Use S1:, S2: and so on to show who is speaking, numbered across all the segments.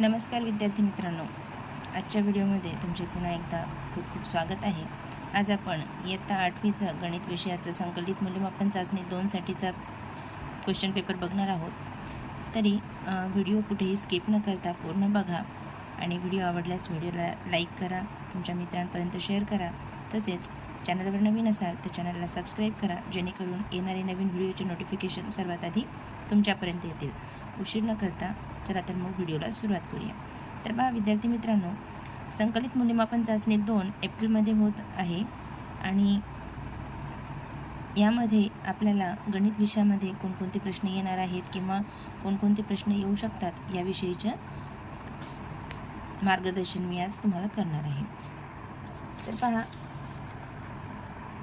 S1: नमस्कार विद्यार्थी मित्रांनो. आजच्या व्हिडिओमध्ये तुमचे पुन्हा एकदा खूप खूप स्वागत आहे. आज आपण इयत्ता आठवीचं गणित विषयाचं संकलित मूल्यमापन चाचणी दोनसाठीचा क्वेश्चन पेपर बघणार आहोत. तरी व्हिडिओ कुठेही स्किप न करता पूर्ण बघा आणि व्हिडिओ आवडल्यास व्हिडिओला लाईक करा तुमच्या मित्रांपर्यंत शेअर करा. तसेच चॅनलवर नवीन असाल तर चॅनलला सबस्क्राईब करा जेणेकरून येणारे नवीन व्हिडिओचे नोटिफिकेशन सर्वात आधी तुमच्यापर्यंत येतील. उशीर न करता चला तर मग व्हिडिओला सुरुवात करूया. तर पहा विद्यार्थी मित्रांनो संकलित मूल्यमापन चाचणी दोन एप्रिलमध्ये होत आहे आणि यामध्ये आपल्याला गणित विषयामध्ये कोणकोणते प्रश्न येणार आहेत किंवा कोणकोणते प्रश्न येऊ शकतात याविषयीचं मार्गदर्शन मी आज तुम्हाला करणार आहे. तर पहा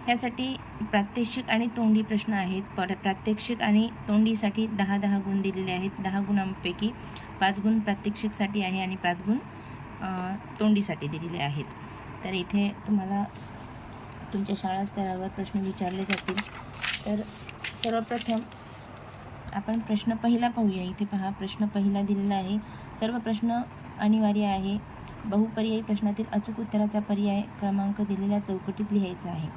S1: ह्यासाठी प्रात्यक्षिक आणि तोंडी प्रश्न आहेत. पर प्रात्यक्षिक आणि तोंडीसाठी दहा दहा गुण दिलेले आहेत. दहा गुणांपैकी पाच गुण प्रात्यक्षिकसाठी आहे आणि पाच गुण तोंडीसाठी दिलेले आहेत. तर इथे तुम्हाला तुमच्या शाळा स्तरावर प्रश्न विचारले जातील. तर सर्वप्रथम आपण प्रश्न पहिला पाहूया. इथे पहा प्रश्न पहिला दिलेला आहे. सर्व प्रश्न अनिवार्य आहे. बहुपर्यायी प्रश्नातील अचूक उत्तराचा पर्याय क्रमांक दिलेल्या चौकटीत लिहायचा आहे.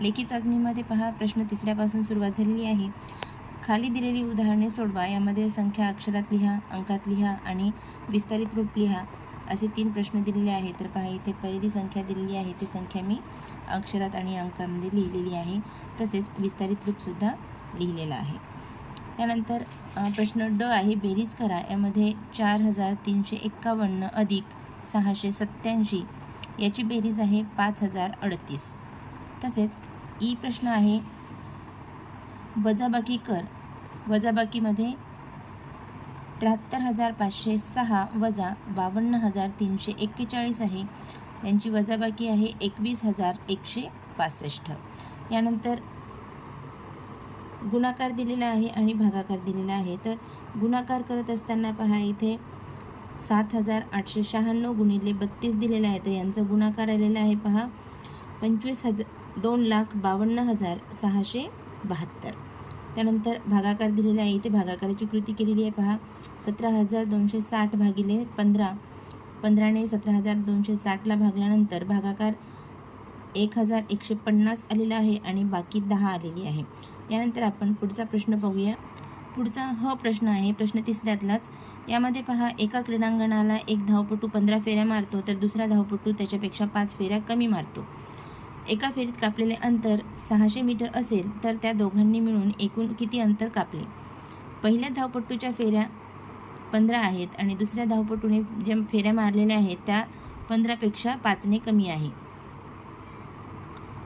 S1: लेखी चाचणीमध्ये पहा प्रश्न तिसऱ्यापासून सुरुवात झालेली आहे. खाली दिलेली उदाहरणे सोडवा यामध्ये संख्या अक्षरात लिहा अंकात लिहा आणि विस्तारित रूप लिहा. असे तीन प्रश्न दिलेले आहेत. तर पहा इथे पहिली संख्या दिलेली आहे ती संख्या मी अक्षरात आणि अंकामध्ये लिहिलेली आहे. तसेच विस्तारित रूपसुद्धा लिहिलेलं आहे. त्यानंतर प्रश्न ड आहे बेरीज करा. यामध्ये चार हजार तीनशे एक्कावन्न अधिक सहाशे सत्त्याऐंशी याची बेरीज आहे पाच हजार अडतीस. तसेच ई प्रश्न आहे वजाबाकी कर. वजाबाकीमध्ये त्र्याहत्तर हजार पाचशे सहा वजा बावन्न हजार तीनशे एक्केचाळीस आहे. त्यांची वजाबाकी आहे एकवीस हजार एकशे पासष्ट यानंतर गुणाकार दिलेला आहे आणि भागाकार दिलेला आहे. तर गुणाकार करत असताना पहा इथे सात हजार आठशे शहाण्णव गुणिले बत्तीस दिलेला आहे. तर यांचा गुणाकार आलेला आहे पहा पंचवीस हजार दोन लाख बावन्न हजार सहाशे बहात्तर. त्यानंतर भागाकार दिलेला आहे. इथे भागाकाराची कृती केलेली आहे. पहा. सतरा हजार दोनशे साठ भागिले पंधरा. पंधराने सतरा हजार दोनशे साठला भागल्यानंतर भागाकार एक हजार एकशे पन्नास आलेला आहे आणि बाकी दहा आलेली आहे. यानंतर आपण पुढचा प्रश्न पाहूया पुढचा ह प्रश्न आहे. प्रश्न तिसऱ्यातलाच. यामध्ये पहा एका क्रीडांगणाला एक धावपटू पंधरा फेऱ्या मारतो तर दुसरा धावपटू त्याच्यापेक्षा पाच फेऱ्या कमी मारतो. एका फेरीत कापलेले अंतर सहाशे मीटर असेल तर त्या दोघांनी मिळून एकूण किती अंतर कापले? पहिल्या धावपटूच्या फेऱ्या पंधरा आहेत आणि दुसऱ्या धावपटूने ज्या फेऱ्या मारलेल्या आहेत त्या पंधरापेक्षा पाचने कमी आहे.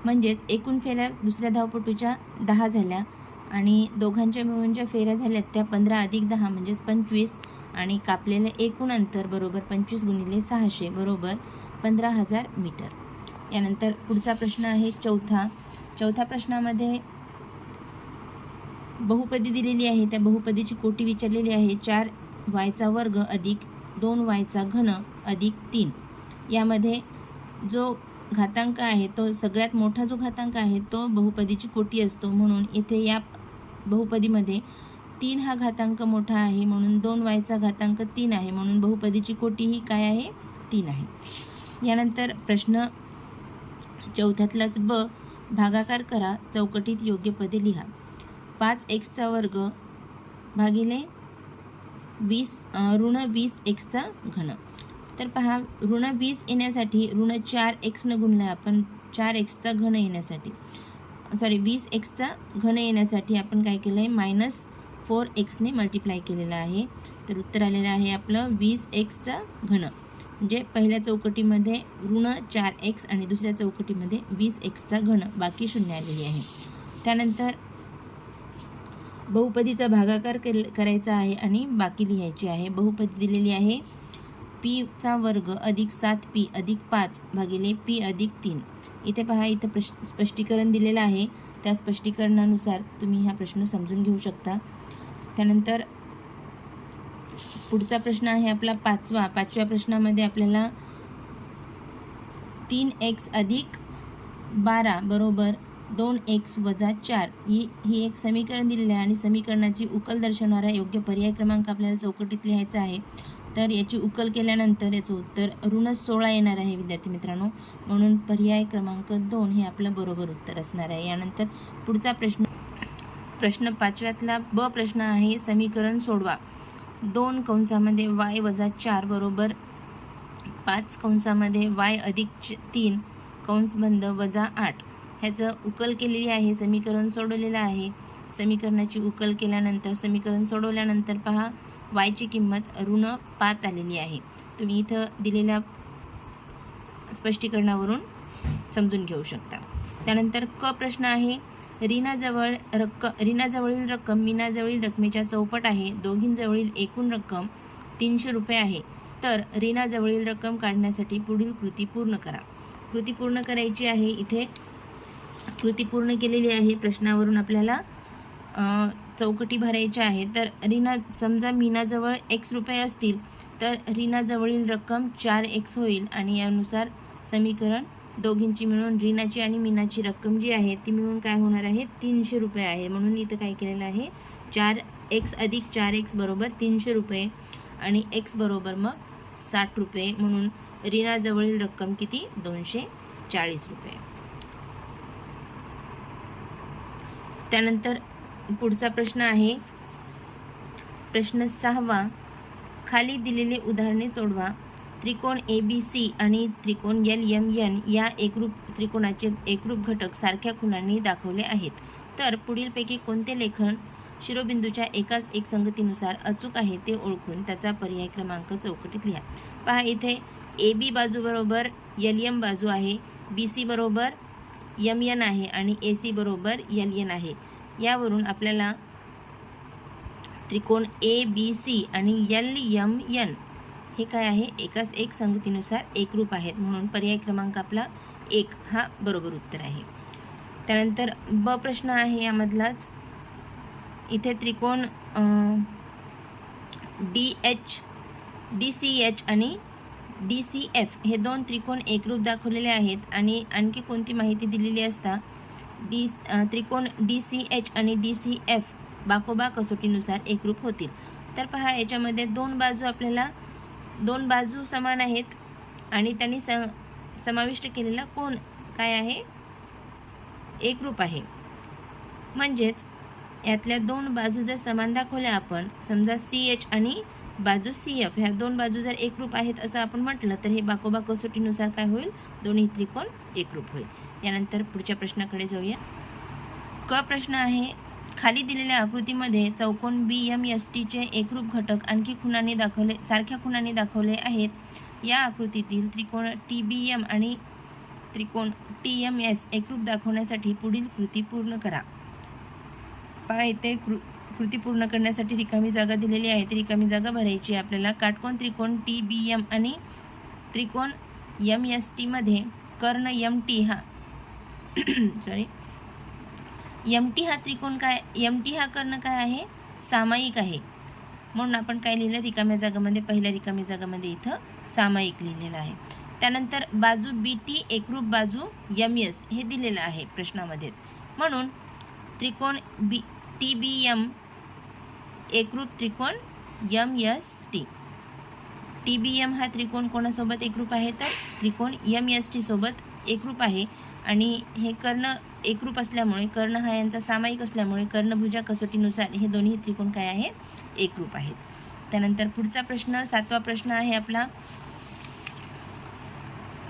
S1: म्हणजेच एकूण फेऱ्या दुसऱ्या धावपटूच्या दहा झाल्या आणि दोघांच्या मिळून ज्या फेऱ्या झाल्यात त्या पंधरा अधिक दहा म्हणजेच पंचवीस आणि कापलेलं एकूण अंतर बरोबर पंचवीस गुणिले सहाशे बरोबर पंधरा हजार मीटर. यानंतर पुढचा प्रश्न आहे चौथा. चौथ्या प्रश्नामध्ये बहुपदी दिलेली आहे. त्या बहुपदीची कोटी विचारलेली आहे. चार वायचा वर्ग अधिक दोन वायचा घन अधिक तीन. यामध्ये जो घातांक आहे तो सगळ्यात मोठा जो घातांक आहे तो बहुपदीची कोटी असतो. म्हणून इथे या बहुपदीमध्ये तीन हा घातांक मोठा आहे. म्हणून दोन वायचा घातांक तीन आहे. म्हणून बहुपदीची कोटी ही काय आहे? तीन आहे. यानंतर प्रश्न चौथ्यातलाच ब भागाकार करा चौकटीत योग्य पदे लिहा. पाच एक्सचा वर्ग भागिले वीस ऋण वीस एक्सचा घन. तर पहा ऋण वीस येण्यासाठी ऋण चार एक्सनं गुणलं आपण चार एक्सचा घन येण्यासाठी. सॉरी वीस एक्सचा घन येण्यासाठी आपण काय केलं आहे मायनस फोर एक्सने मल्टिप्लाय केलेलं आहे. तर उत्तर आलेलं आहे आपलं वीस एक्सचा घन. म्हणजे पहिल्या चौकटीमध्ये ऋण चार एक्स आणि दुसऱ्या चौकटीमध्ये वीस एक्सचा घन बाकी शून्य आलेली आहे. त्यानंतर बहुपदीचा भागाकार केल करायचा आहे आणि बाकी लिहायची आहे. बहुपदी दिलेली आहे पीचा वर्ग अधिक सात पी अधिक पाच भागिले पी अधिक तीन. इथे पहा इथं प्रश स्पष्टीकरण दिलेलं आहे. त्या स्पष्टीकरणानुसार तुम्ही हा प्रश्न समजून घेऊ शकता. त्यानंतर पुढचा प्रश्न आहे आपला पाचवा. पाचव्या प्रश्नामध्ये आपल्याला तीन एक्स अधिक बारा बरोबर दोन एक्स वजा चार. ही ही एक समीकरण दिलेलं आहे आणि समीकरणाची उकल दर्शवणारा योग्य पर्याय क्रमांक आपल्याला चौकटीत लिहायचा आहे. तर याची उकल केल्यानंतर याचं उत्तर ऋण सोळा येणार आहे विद्यार्थी मित्रांनो. म्हणून पर्याय क्रमांक दोन हे आपलं बरोबर उत्तर असणार आहे. यानंतर पुढचा प्रश्न प्रश्न पाचव्यातला ब प्रश्न आहे समीकरण सोडवा. दोन कंसामध्ये वाय वजा चार बरोबर पाच कंसामध्ये वाय अधिक तीन तीन कंसबंद वजा आठ. ह्याचं उकल केलेली आहे समीकरण सोडवलेलं आहे. समीकरणाची उकल केल्यानंतर समीकरण सोडवल्यानंतर पहा वायची किंमत ऋण पाच आलेली आहे. तुम्ही इथं दिलेल्या स्पष्टीकरणावरून समजून घेऊ शकता. त्यानंतर क प्रश्न आहे. रीनाजवळ रक्क रीनाजवळील रक्कम मीनाजवळील रकमेच्या चौपट आहे. दोघींजवळील एकूण रक्कम तीनशे रुपये आहे. तर रीनाजवळील रक्कम काढण्यासाठी पुढील कृती पूर्ण करा. कृती पूर्ण करायची आहे इथे. कृती पूर्ण केलेली आहे. प्रश्नावरून आपल्याला चौकटी भरायच्या आहे तर रीना समजा मीनाजवळ एक्स रुपये असतील तर रीनाजवळील रक्कम चार एक्स होईल आणि यानुसार समीकरण दोघींची मिळून रीनाची आणि मीनाची रक्कम जी आहे ती मिळून काय होणार आहे? तीनशे रुपये आहे. म्हणून इथं काय केलेलं आहे? चार एक्स अधिक चार एक्स बरोबर तीनशे रुपये आणि एक्स बरोबर मग साठ रुपये. म्हणून रीनाजवळील रक्कम किती? दोनशे चाळीस रुपये. त्यानंतर पुढचा प्रश्न आहे. प्रश्न सहावा खाली दिलेले उदाहरणे सोडवा. त्रिकोण ए बी सी आणि त्रिकोण एल एम एन या एकरूप त्रिकोणाचे एकरूप घटक सारख्या खुणांनी दाखवले आहेत. तर पुढीलपैकी कोणते लेखन शिरोबिंदूच्या एकाच एक संगतीनुसार अचूक आहे ते ओळखून त्याचा पर्याय क्रमांक चौकटीत लिहा. पहा इथे ए बी बाजूबरोबर एल एम बाजू आहे बी सी बरोबर एम एन आहे आणि ए सी बरोबर एल एन आहे. यावरून आपल्याला त्रिकोण ए बी सी आणि एल एम एन हे काय आहे? एकाच एक संगतीनुसार एकरूप आहेत. म्हणून पर्याय क्रमांक आपला एक. हा बरोबर उत्तर आहे. त्यानंतर ब प्रश्न आहे यामधलाच. इथे त्रिकोण D H D C H आणि डी सी एफ हे दोन त्रिकोण एकरूप दाखवलेले आहेत आणि आणखी कोणती माहिती दिलेली असता डी त्रिकोण डी सी एच आणि डी सी एफ बाकोबा कसोटीनुसार एकरूप होतील. तर पहा याच्यामध्ये दोन बाजू आपल्याला दोन बाजू समान आहेत आणि त्यांनी स समाविष्ट केलेला कोण काय आहे? एकरूप आहे. म्हणजेच यातल्या दोन बाजू जर समान दाखवल्या आपण समजा सी एच आणि बाजू सी एफ ह्या दोन बाजू जर एकरूप आहेत असं आपण म्हटलं तर हे बाकोबा कसोटीनुसार काय होईल? दोन्ही त्रिकोण एकरूप होईल. यानंतर पुढच्या प्रश्नाकडे जाऊया. क प्रश्न आहे खाली दिलेल्या आकृतीमध्ये चौकोन बी एम एस टीचे एकरूप घटक आणखी खुणांनी दाखवले सारख्या खुणांनी दाखवले आहेत. या आकृतीतील त्रिकोण टी बी एम आणि त्रिकोण टी एम एस एकरूप दाखवण्यासाठी पुढील कृती पूर्ण करा. पहा येथे कृ कृती पूर्ण करण्यासाठी रिकामी जागा दिलेली आहे. ती रिकामी जागा भरायची आपल्याला काटकोन त्रिकोण टी बी एम आणि त्रिकोण एम एस टीमध्ये कर्ण एम टी हा सॉरी एम टी हा त्रिकोण काय एम टी हा कर्ण काय आहे? सामायिक आहे. म्हणून आपण काय लिहिलं? रिकाम्या जागामध्ये पहिल्या रिकाम्या जागामध्ये इथं सामायिक लिहिलेलं आहे. त्यानंतर बाजू बी टी एकरूप बाजू यम एस हे दिलेलं आहे प्रश्नामध्येच. म्हणून त्रिकोण बी टी बी एम एकरूप त्रिकोण M S T T B M हा त्रिकोण कोणासोबत एकरूप आहे? तर त्रिकोण यम एस टीसोबत एकरूप आहे. आणि हे कर्ण एकरूप असल्यामुळे कर्ण हा यांचा सामायिक असल्यामुळे कर्णभुजा कसोटीनुसार हे दोन्ही त्रिकोण काय आहे? एकरूप आहेत. त्यानंतर पुढचा प्रश्न सातवा प्रश्न आहे आपला.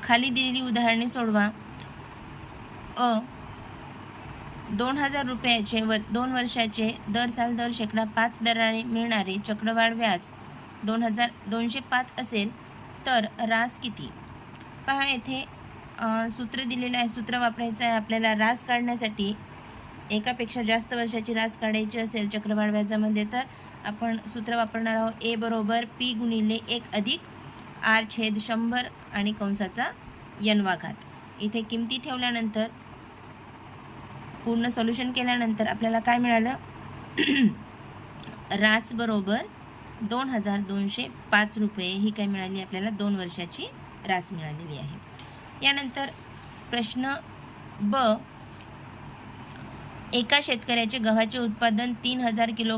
S1: खाली दिलेली उदाहरणे सोडवा. अ दोन हजार रुपयाचे वर दोन वर्षाचे दर साल दर शेकडा पाच दराने मिळणारे चक्रवाढ व्याज दोन हजार दोनशे पाच असेल तर रास किती? पहा येथे सूत्र दिलेलं आहे. सूत्र वापरायचं आहे आपल्याला रास काढण्यासाठी. एकापेक्षा जास्त वर्षाची रास काढायची असेल चक्रवाढ व्याजामध्ये तर आपण सूत्र वापरणार आहोत ए बरोबर पी गुणिले एक अधिक आर छेद शंभर आणि कंसाचा यनवाघात. इथे किमती ठेवल्यानंतर पूर्ण सोल्युशन केल्यानंतर आपल्याला काय मिळालं? रास बरोबर दोन हजार दोनशे पाच रुपये ही काय मिळाली? आपल्याला दोन वर्षाची रास मिळालेली आहे. यानंतर प्रश्न ब. एका शेतकऱ्याचे गव्हाचे उत्पादन तीन हजार किलो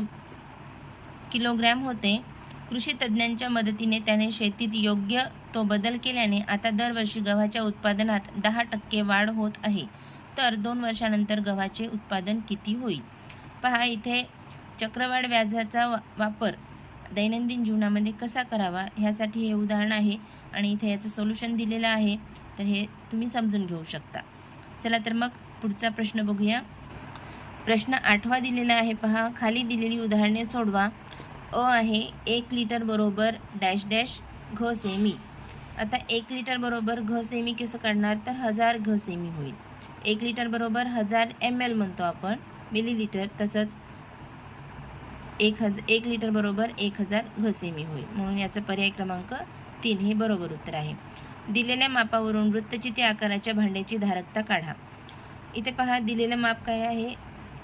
S1: किलोग्रॅम होते. कृषी तज्ज्ञांच्या मदतीने त्याने शेतीत योग्य तो बदल केल्याने आता दरवर्षी गव्हाच्या उत्पादनात दहा टक्के वाढ होत आहे. तर दोन वर्षानंतर गव्हाचे उत्पादन किती होईल? पहा इथे चक्रवाढ व्याजाचा वा वापर दैनंदिन जीवनामध्ये कसा करावा? ह्यासाठी हे उदाहरण आहे आणि इथे याचं सोल्युशन दिलेलं आहे. तर हे तुम्ही समजून घेऊ शकता. चला तर मग पुढचा प्रश्न बघूया. प्रश्न आठवा दिलेला आहे पहा. खाली दिलेली उदाहरणे सोडवा. अ आहे एक लिटर बरोबर डॅश डॅश घ सेमी. आता एक लिटर बरोबर घ सेमी कसं काढणार तर हजार घ सेमी होईल. एक लिटर बरोबर हजार एम एल म्हणतो आपण. मिलीलिटर तसंच एक हज एक लिटर बरोबर एक हजार घ सेमी होईल. म्हणून याचा पर्याय क्रमांक तीन हे बरोबर उत्तर आहे. दिलेल्या मापावरून वृत्तचिती आकाराच्या भांड्याची धारकता काढा. इथे पहा दिलेलं माप काय आहे?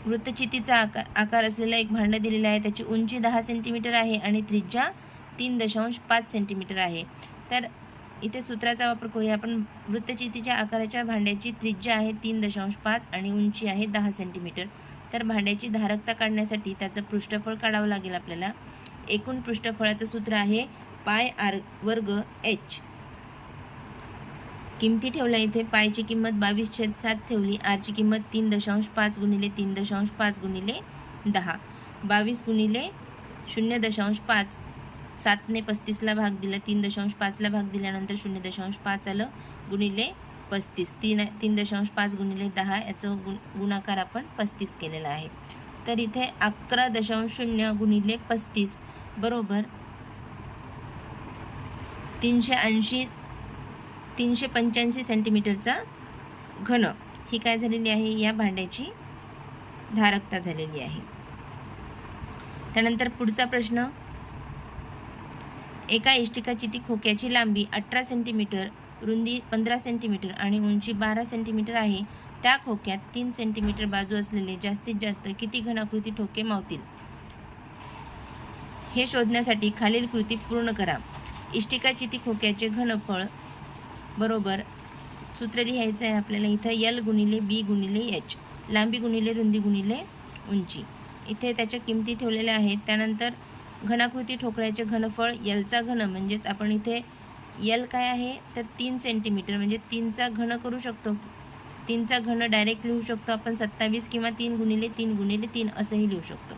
S1: वृत्तचितीचा आकार आकार असलेला एक भांडं दिलेलं आहे. त्याची उंची दहा सेंटीमीटर आहे आणि त्रिज्या तीन दशांश पाच सेंटीमीटर आहे. तर इथे सूत्राचा वापर करूया आपण. वृत्तचितीच्या आकाराच्या भांड्याची त्रिज्या आहे तीन दशांश पाच आणि उंची आहे दहा सेंटीमीटर. तर भांड्याची धारकता काढण्यासाठी त्याचं पृष्ठफळ काढावं लागेल आपल्याला. एकूण पृष्ठफळाचं सूत्र आहे पाय आर वर्ग एच. किमती ठेवल्या इथे. पायची किंमत बावीस छेद सात ठेवली. आरची किंमत तीन दशांश पाच गुणिले तीन दशांश पाच गुणिले दहा. बावीस गुणिले शून्य दशांश पाच. सातने पस्तीसला भाग दिला. तीन दशांश पाचला भाग दिल्यानंतर शून्य दशांश पाच आलं. गुणिले पस्तीस. तीन तीन दशांश पाच गुणिले दहा. याचं गुण गुणाकार आपण पस्तीस केलेला आहे. तर इथे अकरा दशांश शून्य गुणिले पस्तीस. बरोबर? तीनशे ऐंशी तीनशे पंच्याऐंशी सेंटीमीटरचा घन ही काय झालेली आहे? या भांड्याची धारकता झालेली आहे. त्यानंतर पुढचा प्रश्न. एका इष्टिकाची ती खोक्याची लांबी अठरा सेंटीमीटर रुंदी पंधरा सेंटीमीटर आणि उंची बारा सेंटीमीटर आहे. त्या खोक्यात तीन सेंटीमीटर बाजू असलेले जास्तीत जास्त किती घनाकृती ठोके मावतील? हे शोधण्यासाठी खालील कृती पूर्ण करा. इष्टिकाची ती खोक्याचे घनफळ बरोबर. सूत्र लिहायचं आहे आपल्याला इथं यल गुणिले बी गुणिले एच लांबी गुणिले रुंदी गुणिले उंची. इथे त्याच्या किमती ठेवलेल्या आहेत. त्यानंतर घनाकृती ठोकळ्याचे घनफळ यलचा घन म्हणजेच आपण इथे यल काय आहे? तर तीन सेंटीमीटर म्हणजे तीनचा घन करू शकतो. तीनचा घन डायरेक्ट लिहू शकतो आपण सत्तावीस किंवा तीन गुणिले तीन गुणिले तीन असंही लिहू शकतो.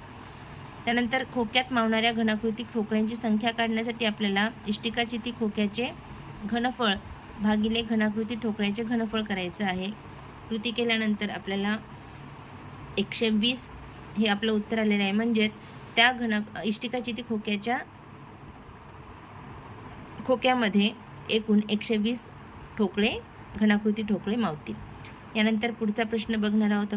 S1: त्यानंतर खोक्यात मावणाऱ्या घनाकृती खोकळ्यांची संख्या काढण्यासाठी आपल्याला इष्टिकाची ती खोक्याचे घनफळ भागिले घनाकृती ठोकळ्याचे घनफळ करायचं आहे. कृती केल्यानंतर आपल्याला एकशे वीस हे आपलं उत्तर आलेलं आहे. म्हणजेच त्या घन इष्टिकाची ती खोक्याच्या खोक्यामध्ये एकूण एकशे वीस ठोकळे घनाकृती ठोकळे मावतील. यानंतर पुढचा प्रश्न बघणार आहोत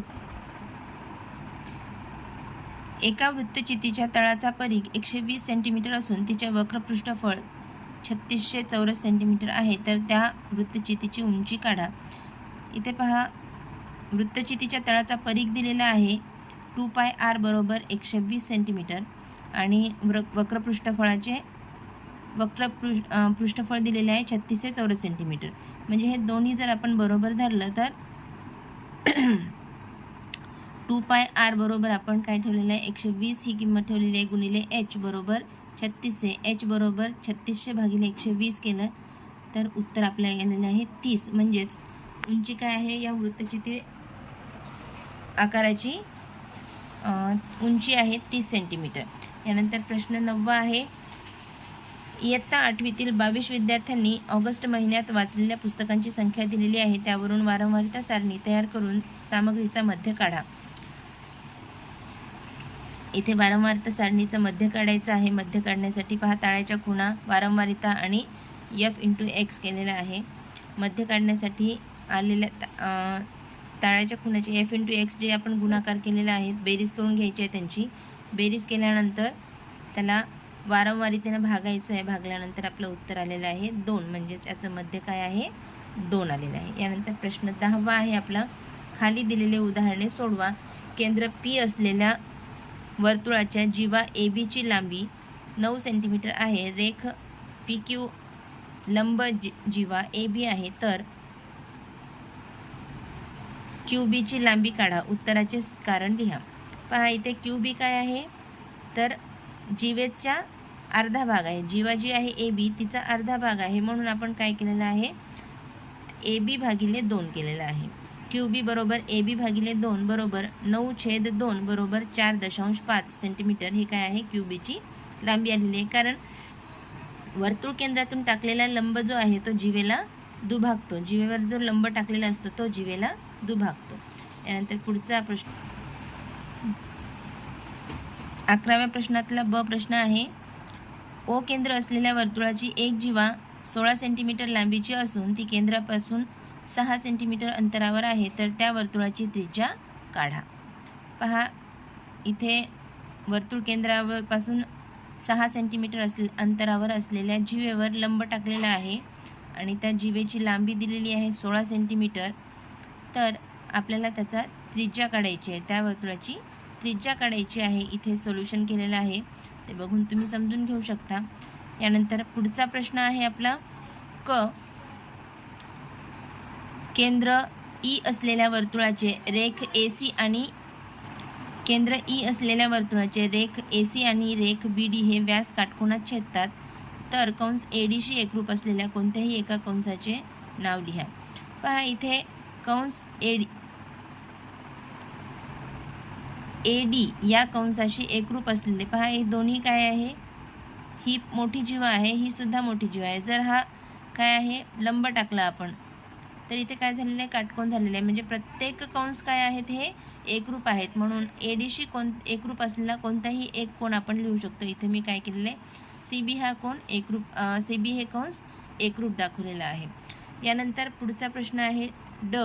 S1: एका वृत्तचितीच्या तळाचा परीघ एकशे वीस सेंटीमीटर असून तिचे वक्रपृष्ठफळ छत्तीसशे चौरस सेंटीमीटर आहे तर त्या वृत्तचितीची उंची काढा. इथे पहा वृत्तचितीच्या तळाचा परीघ दिलेला आहे टू पाय आर बरोबर एकशे वीस सेंटीमीटर आणि व्र वक्रपृष्ठफळाचे वक्र पृष्ठफळ दिलेले आहे छत्तीसशे चौरस सेंटीमीटर म्हणजे हे दोन्ही जर आपण बरोबर धरलं तर टू पाय आर बरोबर आपण काय ठेवलेलं आहे? एकशे वीस ही किंमत ठेवलेली आहे गुणिले एच बरोबर छत्तीसशे एच बरोबर छत्तीसशे भागिले एकशे वीस केलं तर उत्तर आपल्या गेलेलं आहे तीस. म्हणजेच उंची काय आहे? या वृत्ताची ते आकाराची उंची आहे तीस सेंटीमीटर. यानंतर प्रश्न नववा आहे. इयत्ता आठवीतील बावीस विद्यार्थ्यांनी ऑगस्ट महिन्यात वाचलेल्या पुस्तकांची संख्या दिलेली आहे. त्यावरून वारंवारिता सारणी तयार करून सामग्रीचा मध्य काढा. इथे वारंवारता सारणीचं मध्य काढायचं आहे. मध्य काढण्यासाठी पहा ताळ्याच्या खुणा वारंवारिता आणि यफ इंटू एक्स केलेला आहे. मध्य काढण्यासाठी आलेल्या ता ताळ्याच्या खुणाचे एफ इंटू एक्स जे आपण गुणाकार केलेला आहे बेरीज करून घ्यायची आहे त्यांची. बेरीज केल्यानंतर त्याला वारंवारितेनं भागायचं आहे. भागल्यानंतर आपलं उत्तर आलेलं आहे दोन. म्हणजेच याचं मध्य काय आहे? दोन आलेलं आहे. यानंतर प्रश्न दहावा आहे आपला. खाली दिलेले उदाहरणे सोडवा. केंद्र पी असलेल्या वर्तुळाच्या जीवा ए बीची लांबी नऊ सेंटीमीटर आहे. रेख पी क्यू लंब जी जीवा ए बी आहे. तर क्यू बीची लांबी काढा. उत्तराचे कारण लिहा. पहा इथे क्यू बी काय आहे? तर जीवेच्या अर्धा भाग आहे. जीवा जी आहे ए बी तिचा अर्धा भाग आहे. म्हणून आपण काय केलेलं आहे? ए बी भागिले दोन केलेलं आहे. क्यू बी बरोबर ए बी भागिले दोन बरोबर नऊ छेद दोन बरोबर चार दशांश पाच सेंटीमीटर हे काय आहे? क्यू बीची लांबी आलेली आहे. कारण वर्तुळ केंद्रातून टाकलेला लंब जो आहे तो जिवेला दुभागतो. जिवेवर जो लंब टाकलेला असतो तो जिवेला दुभागतो. त्यानंतर पुढचा प्रश्न. अकराव्या प्रश्नातला ब प्रश्न आहे. ओ केंद्र असलेल्या वर्तुळाची एक जीवा सोळा सेंटीमीटर लांबीची असून ती केंद्रापासून सहा सेंटीमीटर अंतरावर आहे तर त्या वर्तुळाची त्रिज्या काढा. पहा इथे वर्तुळ केंद्रापासून सहा सेंटीमीटर असले अंतरावर असलेल्या जिवेवर लंब टाकलेला आहे आणि त्या जिवेची लांबी दिलेली आहे सोळा सेंटीमीटर तर आपल्याला त्याचा त्रिज्या काढायची आहे त्या वर्तुळाची त्रिज्या काढायची आहे. इथे सोल्युशन केलेलं आहे. ते बघून तुम्ही समजून घेऊ शकता. यानंतर पुढचा प्रश्न आहे आपला. क केंद्र ई असलेल्या वर्तुळाचे रेख ए सी आणि केंद्र ई असलेल्या वर्तुळाचे रेख ए सी आणि रेख बी डी हे व्यास काटकोनात छेदतात. तर कंस ए डीशी एकरूप असलेल्या कोणत्याही एका कंसाचे नाव लिहा. पहा इथे कंस ए डी ए डी या कंसाशी एकरूप असलेले पहा हे दोन्ही काय आहे? ही मोठी जीवा आहे ही सुद्धा मोठी जीवा आहे. जर हा काय आहे? लंब टाकला आपण. तर इथे काय झालेलं आहे? काटकोन झालेलं आहे. म्हणजे प्रत्येक कंस काय आहेत हे एकरूप आहेत. म्हणून ए डीशी कोण एकरूप असलेला कोणताही एक कोण आपण लिहू शकतो. इथे मी काय केलेलं आहे? सी बी हा कोण एकरूप सी बी हे कंस एकरूप दाखवलेला आहे. यानंतर पुढचा प्रश्न आहे ड.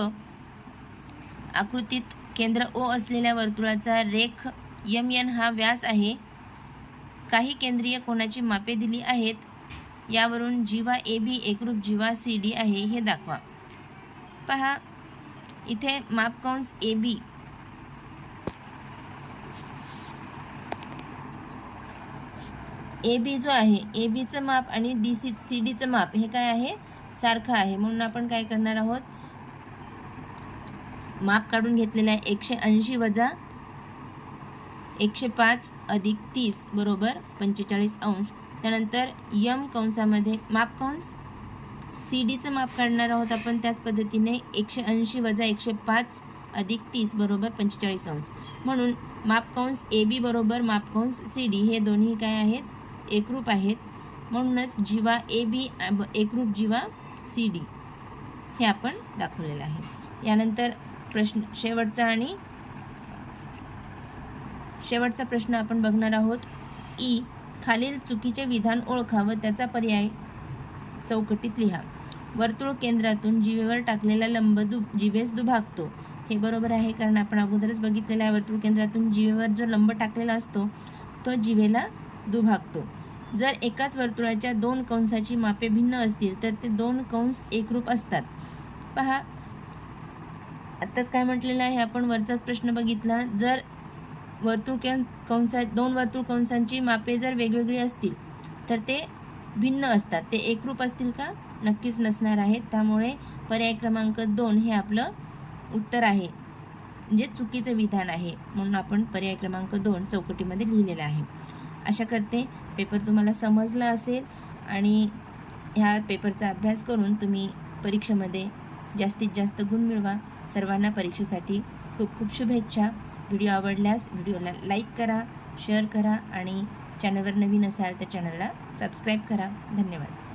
S1: आकृतीत केंद्र ओ असलेल्या वर्तुळाचा रेख यम यन हा व्यास आहे. काही केंद्रीय कोणाची मापे दिली आहेत. यावरून जीवा ए बी एकरूप जीवा सी डी आहे. हे दाखवा. पहा. इथे मापकंस ए बी. ए बी जो आहे ए बीचं माप आणि डी सी सी डीचं माप हे काय आहे? सारखं आहे. म्हणून आपण काय करणार आहोत? माप काढून घेतलेलं आहे. एकशे ऐंशी वजा एकशे पाच अधिक तीस बरोबर? पंचेचाळीस अंश. त्यानंतर यम कंसामध्ये माप कंस सी डीचं माप काढणार आहोत आपण त्याच पद्धतीने एकशे ऐंशी वजा एकशे पाच अधिक तीस बरोबर पंचेचाळीस अंश. म्हणून मापकंस ए बी बरोबर मापकंस सी डी हे दोन्ही काय आहेत? एकरूप आहेत. म्हणूनच जीवा ए बी एकरूप जीवा सी डी हे आपण दाखवलेलं आहे. यानंतर प्रश्न शेवटचा आणि शेवटचा प्रश्न आपण बघणार आहोत. ई खालील चुकीचे विधान ओळखा व त्याचा पर्याय चौकटीत लिहा. वर्तुळ केंद्रातून जिवेवर टाकलेला लंब दु जिवेस दुभागतो. हे बरोबर आहे कारण आपण अगोदरच बघितलेलं आहे वर्तुळ केंद्रातून जिवेवर जो लंब टाकलेला असतो तो जिवेला दुभागतो. जर एकाच वर्तुळाच्या दोन कंसाची मापे भिन्न असतील तर ते दोन कंस एकरूप असतात. पहा आत्ताच काय म्हटलेलं आहे आपण वरचाच प्रश्न बघितला. जर वर्तुळ के कंसा दोन वर्तुळ कंसांची मापे जर वेगवेगळी असतील तर ते भिन्न असतात. ते एकरूप असतील का? नक्कीच नसणार आहेत. त्यामुळे पर्याय क्रमांक दोन हे आपलं उत्तर आहे. म्हणजे चुकीचं विधान आहे. म्हणून आपण पर्याय क्रमांक दोन चौकटीमध्ये लिहिलेलं आहे. आशा करते पेपर तुम्हाला समजला असेल आणि ह्या पेपरचा अभ्यास करून तुम्ही परीक्षेमध्ये जास्तीत जास्त गुण मिळवा. सर्वांना परीक्षेसाठी खूप खूप शुभेच्छा. व्हिडिओ आवडल्यास व्हिडिओला लाईक करा शेअर करा आणि चॅनलवर नवीन असाल तर चॅनलला सबस्क्राईब करा. धन्यवाद.